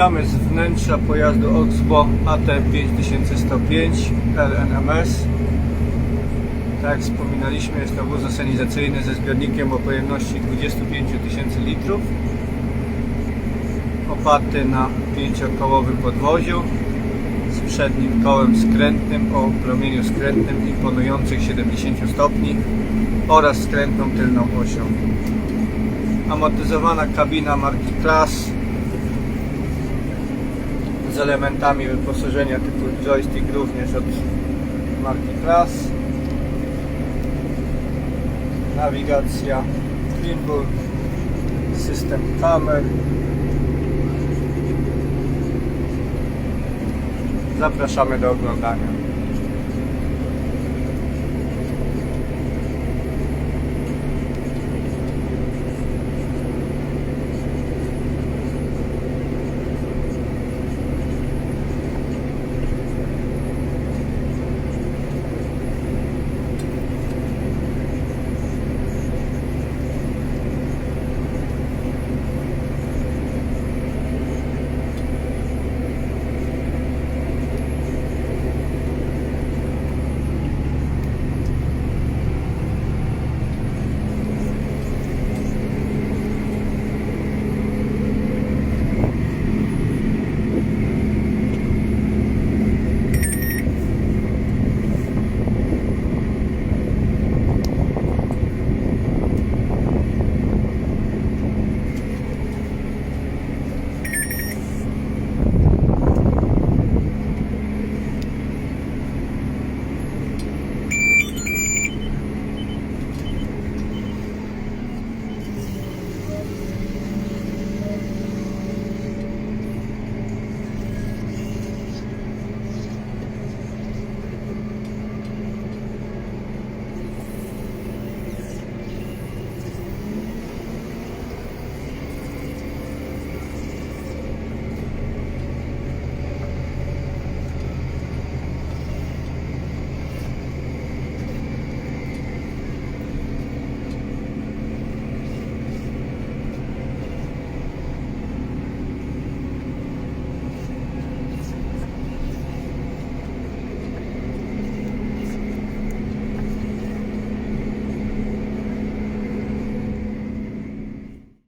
Witamy z wnętrza pojazdu Oxbo AT5105 LNMS. Tak jak wspominaliśmy, jest to wóz asenizacyjny ze zbiornikiem o pojemności 25 tysięcy litrów. Oparty na pięciokołowym podwoziu z przednim kołem skrętnym o promieniu skrętnym imponujących 70 stopni oraz skrętną tylną osią. Amortyzowana kabina marki Class z elementami wyposażenia typu joystick również od marki Class. Nawigacja, gimbal, system kamer. Zapraszamy do oglądania.